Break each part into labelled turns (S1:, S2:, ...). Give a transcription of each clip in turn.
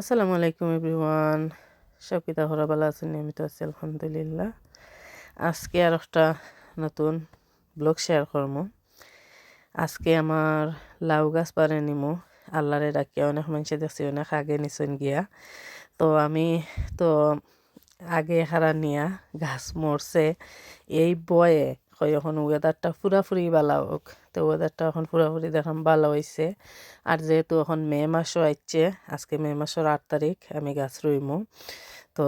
S1: আসসালামু আলাইকুম এভরিওয়ান। সব কিতা হরা ভালো আছেন, আমি তো আছি, আলহামদুলিল্লাহ। আজকে আর একটা নতুন ব্লগ শেয়ার করব। আজকে আমার লাউ গাছ পারে নিমু, আল্লাহরে ডাকিয়া অনেক মানুষে দেখছি, অনেক আগে নিচন গিয়া। তো আমি তো আগে হারা নিয়া গাছ মরছে, এই বয়ে হয় এখন ওয়েদারটা পুরাপুরি ভালো হোক তো ওয়েদারটা এখন পুরাপুরি দেখাম ভালো হয়েছে আর যেহেতু এখন মে মাসও আইচ্ছে, আজকে মে মাসের আট তারিখ, আমি গাছ রইমু। তো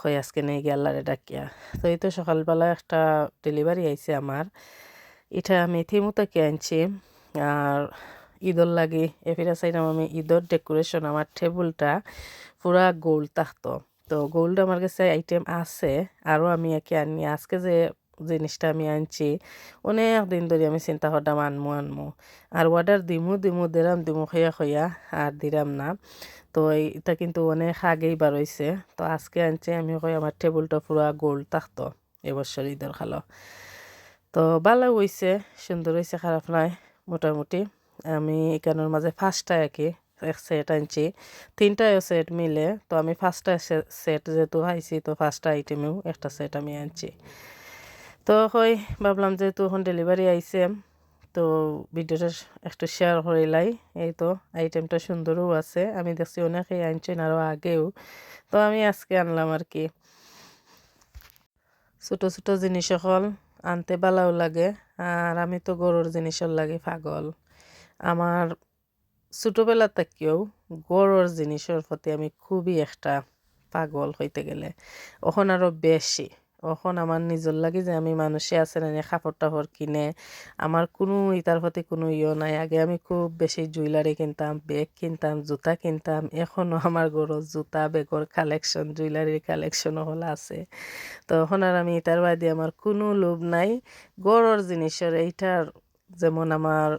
S1: হয় আজকে নেই আল্লাহরে ডাকিয়া। তো এই তো সকালবেলা একটা ডেলিভারি আইছে আমার। এটা আমি থিমুতাকে আনছি? আর ঈদর লাগি, এফিরা চাইলাম আমি ঈদর ডেকোরেশন আমার টেবুলটা পুরা গোল থাকতো তো গোল্ড আমার কাছে আইটেম আছে, আরও আমি একে আনি আজকে যে জিনিসটা আমি আনছি। অনেক দিন ধরে আমি চিন্তা করতাম আনমু আনমু। আর অর্ডার দিমু দিমু, দিলাম, দিমু খইয়া খইয়া আর দিলাম না। তো এটা কিন্তু অনেক আগেই বার হয়েছে তো আজকে আনছি আমি কই আমার টেবিলটা পুরো গোল থাকতো এবছর ঈদের খালো। তো ভালো হয়েছে সুন্দর হয়েছে খারাপ নাই, মোটামুটি। আমি এখানের মাঝে ফার্স্টটা কি এক সেট আনছি। তিনটা সেট মিলে, তো আমি ফার্স্টটা সেট যেহেতু আইছি তো ফার্স্টটা আইটেমেও একটা সেট আমি আনছি। তো হয়, ভাবলাম যে তো এখন ডেলিভারি আইছে, তো ভিডিওটা একটু শেয়ার করিলাই এই তো আইটেমটা সুন্দরও আছে, আমি দেখছি অনেকেই আনছেন আরও আগেও, তো আমি আজকে আনলাম আর কি। ছোটো ছোটো জিনিস সকল আনতে ভালোও লাগে, আর আমি তো গরুর জিনিসের লাগে পাগল। আমার ছোটোবেলা থেকেও গরুর জিনিসের প্রতি আমি খুবই একটা পাগল হইতে গেলে, এখন আরও বেশি। এখন আমার নিজের লাগে যে আমি মানুষে আছে না কাপড় টাপড় কিনে আমার কোনো ইতার প্রতি কোনো ইয়ে নাই। আগে আমি খুব বেশি জুয়েলারি কিনতাম ব্যাগ কিনতাম, জুতা কিনতাম এখনও আমার ঘরত জুতা, বেগর কালেকশন জুয়েলারির কালেকশনও হল আছে। তো এখন আর আমি ইতার বাদে আমার কোনো লোভ নাই। গড়র জিনিসের এইটার যেমন আমার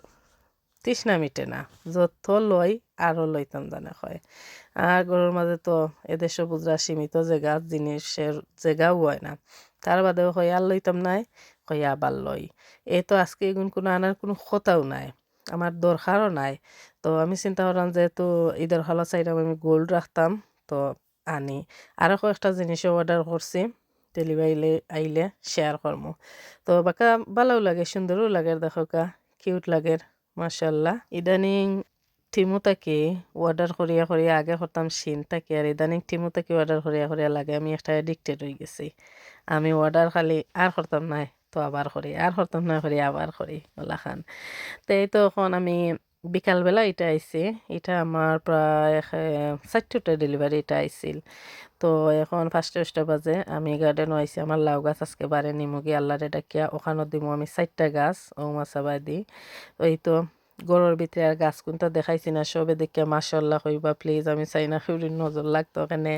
S1: তৃষ্ণা মিটে না, যত লই আরও লইতাম জানে হয়। আর গরুর মাঝে তো এদেশে বুঝরা সীমিত জায়গা জিনিসের জায়গাও হয় না। তার বাদেও আর লইতাম নাই, হয় আবার লই। এই তো আজকে এগুন কোনো আনার কোনো কথাও নাই, আমার দরকারও নাই। তো আমি চিন্তা করলাম যেহেতু ঈদের হলো চাইলাম আমি গোল্ড রাখতাম, তো আনি। আরও কয়েকটা জিনিসও অর্ডার করছি ডেলিভারি আইলে শেয়ার করব তো বাকা ভালোও লাগে, সুন্দরও লাগে, দেখো কা কিউট লাগে, মাশাল্লাহ। ইদানিং টিমুতাকে অর্ডার করিয়া করিয়া আগে করতাম সিন, তাকে আর ইদানিং টিমুতাকে অর্ডার করিয়া করিয়া লাগে, আমি একটা এডিক্টেড হয়ে গেছি। আমি অর্ডার খালি আর করতাম নাই তো আবার করি, আর করতাম না, করি, আবার করি, ওলা খান। তো এই তো এখন আমি বিকালবেলা এটা আইছে, এটা আমার প্রায় চারটা ডেলিভারি এটা আইছিল। তো এখন ফার্স্টে ফার্স্টে বাজে, আমি গার্ডেনও আইছি, আমার লাউ গাছ আজকে বারে নিমুগি আল্লাহরে ডাকিয়া ওখানে দিব আমি চারটা গাছ, ও মাছাবাই দি এই তো গরুর ভিতরে আর গাছ কোনটা দেখাইছি না, সবে দেখে মাসাল্লাহ কইবা প্লিজ আমি চাই না সেউরির নজর লাগতো ওখানে।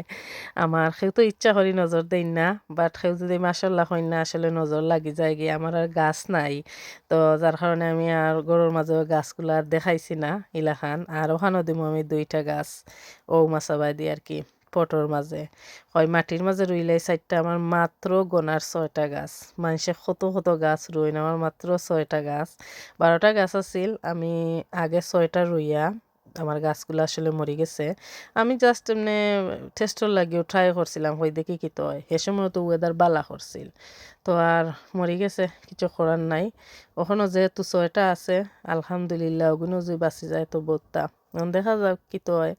S1: আমার সেও তো ইচ্ছা করি নজর দেই না বাট সেও যদি মাসাল্লাহ হই না, আসলে নজর লাগি যায় গিয়ে, আমার আর গাছ নাই। তো যার কারণে আমি আর গরুর মাঝে গাছগুলো আর দেখাইছি না ইলাখান আর ওখানেও দিব আমি দুইটা গাছ, ও মাছাবাই দিয়ে আর কি। পটর মাঝে হয় মাটির মাঝে রুইলে সাইডটা আমার মাত্র গোনার ছয়টা গাছ। মানুষে কত কত গাছ রুইন আমার মাত্র ছয়টা গাছ। বারোটা গাছ আছিল, আমি আগে ছয়টা রুইয়া আমার গাছগুলো আসলে মরে গেছে। আমি জাস্ট এমনি টেস্টর লাগিয়েও ট্রাই করছিলাম হই দেখি কি তো হয় সে তো ওয়েদার বালা করছিল তো আর মরে গেছে, কিছু করার নাই। ওখানে যেহেতু ছয়টা আছে, আলহামদুলিল্লাহ ওগুলো যদি বাঁচি যায় তো বোধটা দেখা যাক কি তো হয়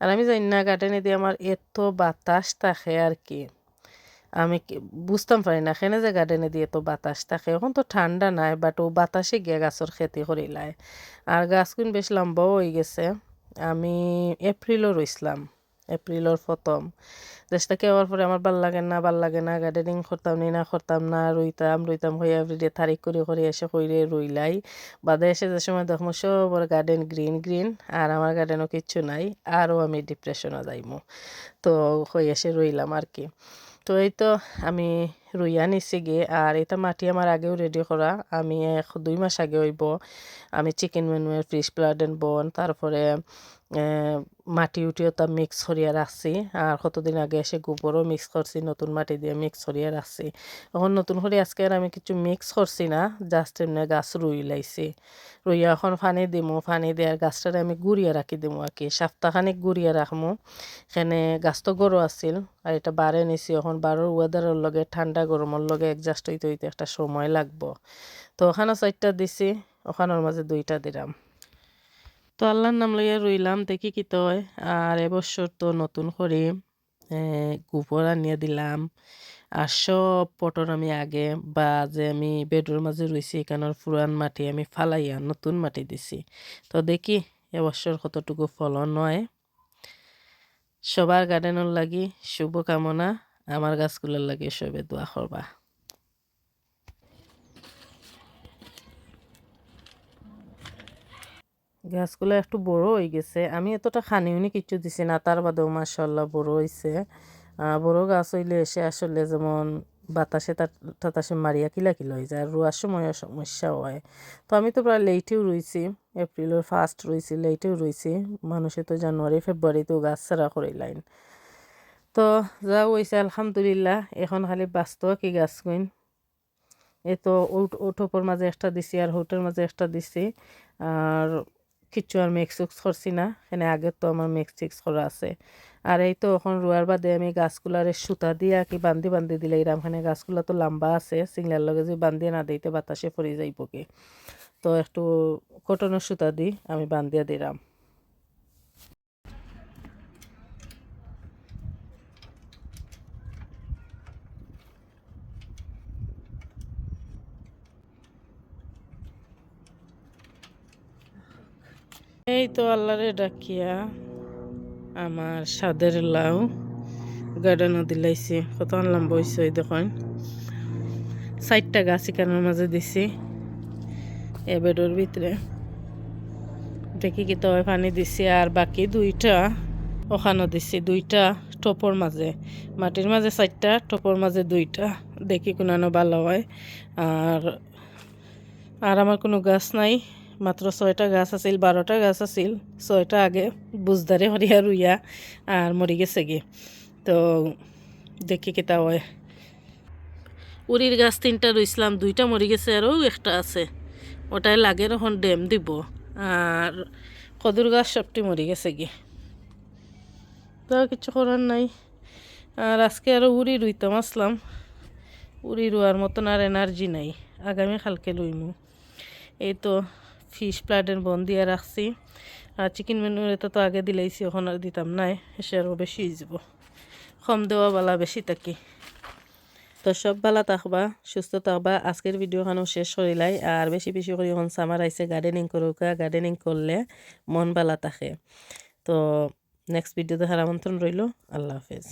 S1: আর আমি জানি না গার্ডেনে দিয়ে আমার এত বাতাস থাকে আর কি। আমি বুঝতাম পারি না এখানে যে গার্ডেনে দিয়ে তো বাতাস থাকে। এখন তো ঠান্ডা নাই বাট ও বাতাসে গিয়ে গাছের খেতি করিলায় আর গাছগুন বেশ লম্বাও হয়ে গেছে। আমি এপ্রিলও রইছিলাম এপ্রিলের প্রথম দেশটা হওয়ার পরে আমার ভালো লাগে না, ভালো লাগে না গার্ডেনিং করতাম নি না করতাম না রইতাম রইতাম হয়ে এভরিডে তারিখ করে করে এসে কইরে রইলাই বাদে এসে যে সময় দেখো সব গার্ডেন গ্রিন গ্রিন আর আমার গার্ডেনও কিচ্ছু নাই আরও আমি ডিপ্রেশনে যাইমু। তো হয়ে এসে রইলাম আর কি। তো এই তো আমি রুইয়া নিছি গিয়ে আর এটা মাটি আমার আগেও রেডি করা আমি এক, দুই মাস আগে হইব। আমি চিকেন মেনুয়ের ফিশ প্লাডেন বন তারপরে মাটি উঠিও তা মিক্স করিয়া রাখছি। আর কতদিন আগে এসে গোবরও মিক্স করছি, নতুন মাটি দিয়ে মিক্স করিয়া রাখছি। এখন নতুন করে আজকে আর আমি কিছু মিক্স করছি না জাস্ট এমনি গাছ রুই লাইছি। রুইয়া এখন পানি দিমু, পানি দেওয়ার গাছটারে আমি গুড়িয়া রাখি দিমু আর কি। সপ্তাহখানিক গুড়িয়া রাখমু। এখানে গাছ তো গরু আছিল, আর এটা বারে নিছি। এখন বারোর ওয়েদারের লগে, ঠান্ডা গরমের লগে অ্যাডজাস্ট হইতে হইতে একটা সময় লাগবো। তো ওখানে চারটা দিছি, ওখানের মাঝে দুইটা দিলাম। তো আল্লাহর নাম লইয়া রইলাম, দেখি কি তয়। আর এবছর তো নতুন করে গোবর আনিয়ে দিলাম। আর সব পটর আমি আগে বা যে আমি বেডের মাঝে রয়েছি এখানের পুরান মাটি আমি ফালাইয়া নতুন মাটি দিছি। তো দেখি এবছর কতটুকু ফলন হয়। সবার গার্ডেনের লাগি শুভকামনা, আমার গাছগুলোর লাগে সবে দোয়া করবা। গাছগুলো একটু বড় হয়ে গেছে। আমি এতটা খানিউনি কিছু দিছি না, তার বাদেও মাসাল্লাহ বড় হয়েছে বড় গাছ হইলে এসে আসলে যেমন বাতাসে তাতাসে মারিয়া কিলা কিলা হয়ে যায় রোয়ার সময় সমস্যা হয়। তো আমি তো প্রায় লেটেও রয়েছি এপ্রিলের ফার্স্ট রয়েছি লেটেও রয়েছি মানুষে তো জানুয়ারি ফেব্রুয়ারিতেও গাছ ছাড়া করে লাইন। তো যা হয়েছে আলহামদুলিল্লাহ, এখন খালি বাস্ত কি গাছ কইন। এ তো ওঠোপর মাঝে একটা দিছি, আর হোটের মাঝে একটা দিছি, আর কিচ্ছু আর মিক্স উক্স করছি না এখানে আগে তো আমার মিক্স চিক্স করা আছে। আর এই তো এখন রোয়ার বাদে আমি গাছগুলার সুতা দিয়ে কি বান্ধি বান্ধি দিলে এখানে গাছগুলো তো লম্বা আছে সিংলার লগে যদি বান্ধিয়ে না দিতে বাতাসে পড়ে যাইবকে তো একটু কটনের সুতা দিই আমি বান্ধিয়া দিলাম এই তো আল্লাহরে ডাকিয়া আমার সাদের লাউ গার্ডেনও দিলাইছি কত আনলাম বইছে ওই দেখুন। চারটা গাছ এখানের মাঝে দিছি। এ বেডর ভিতরে। দেখি কি তো পানি দিছি আর বাকি দুইটা ওখানে দিছি। দুইটা টপর মাঝে। মাটির মাঝে চারটা, টপর মাঝে দুইটা। দেখি কোনো ভালো হয়। আর আর আমার কোনো গাছ নাই। মাত্র ছয়টা গাছ আছিল, বারোটা গাছ আছিল, ছয়টা আগে বুজদারে হরিয়া রুইয়া আর মরি গেছে গে। তো দেখি কেতা হয়। উড়ির গাছ তিনটা রুইছিলাম দুইটা মরি গেছে আরও একটা আছে। ওটাই লাগে এখন ডেম দিব আর কদুর গাছ সবটি মরি গেছে গে। তো কিছু করার নাই। আর আজকে আরও উড়ি রুইতাম আসলাম। উড়ি রুয়ার মতন আর এনার্জি নাই। আগামী কালকে লইমু এই তো ফিশ প্লাটের বন দিয়ে রাখছি আর চিকেন মেনুর তো আগে দিলাইছি ওখানে আর দিতাম নাই সে আরও বেশি যাব। কম দেওয়া বালা বেশি থাকি। তো সব বালা থাকবা, সুস্থ থাকবা। আজকের ভিডিওখানো শেষ করিলাই আর বেশি বেশি করে এখন সামার আইসে গার্ডেনিং করুকা গার্ডেনিং করলে মন বালা থাকে। তো নেক্সট ভিডিও দেখার আমন্ত্রণ রইল, আল্লাহ হাফেজ।